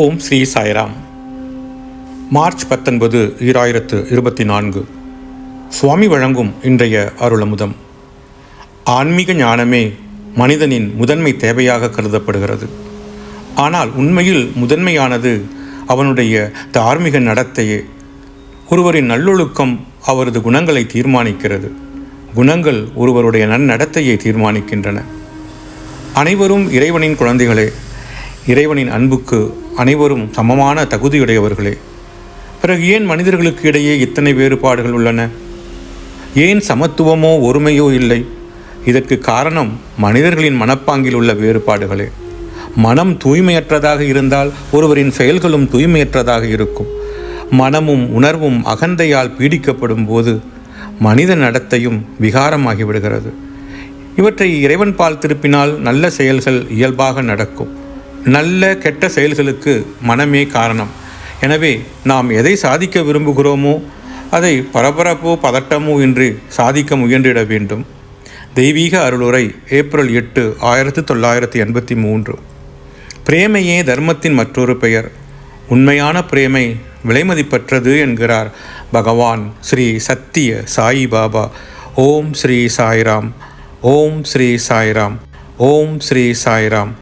ஓம் Sri Sairam. March பத்தொன்பது ஈராயிரத்து இருபத்தி நான்கு சுவாமி வழங்கும் இன்றைய அருளமுதம். ஆன்மீக ஞானமே மனிதனின் முதன்மை தேவையாக கருதப்படுகிறது. ஆனால் உண்மையில் முதன்மையானது அவனுடைய தார்மீக நடத்தையே. ஒருவரின் நல்லொழுக்கம் அவரது குணங்களை தீர்மானிக்கிறது. குணங்கள் ஒருவருடைய நன்னடத்தையை தீர்மானிக்கின்றன. அனைவரும் இறைவனின் குழந்தைகளே இறைவனின் அன்புக்கு அனைவரும் சமமான தகுதியுடையவர்களே. பிறகு ஏன் மனிதர்களுக்கு இடையே இத்தனை வேறுபாடுகள் உள்ளன? ஏன் சமத்துவமோ ஒருமையோ இல்லை? இதற்கு காரணம் மனிதர்களின் மனப்பாங்கில் உள்ள வேறுபாடுகளே. மனம் தூய்மையற்றதாக இருந்தால் ஒருவரின் செயல்களும் தூய்மையற்றதாக இருக்கும். மனமும் உணர்வும் அகந்தையால் பீடிக்கப்படும் போது மனித நடத்தையும் விகாரமாகிவிடுகிறது. இவற்றை இறைவன் பால் திருப்பினால் நல்ல செயல்கள் இயல்பாக நடக்கும். நல்ல கெட்ட செயல்களுக்கு மனமே காரணம். எனவே நாம் எதை சாதிக்க விரும்புகிறோமோ அதை பரபரப்போ பதட்டமோ இன்றி சாதிக்க முயன்றிட வேண்டும். தெய்வீக அருளுரை ஏப்ரல் எட்டு ஆயிரத்தி தொள்ளாயிரத்தி எண்பத்தி மூன்று. பிரேமையே தர்மத்தின் மற்றொரு பெயர். உண்மையான பிரேமை விலைமதிப்பற்றது என்கிறார் பகவான் ஸ்ரீ சத்திய சாயி பாபா. ஓம் ஸ்ரீ சாய்ராம். ஓம் ஸ்ரீ சாய்ராம். ஓம் ஸ்ரீ சாய்ராம்.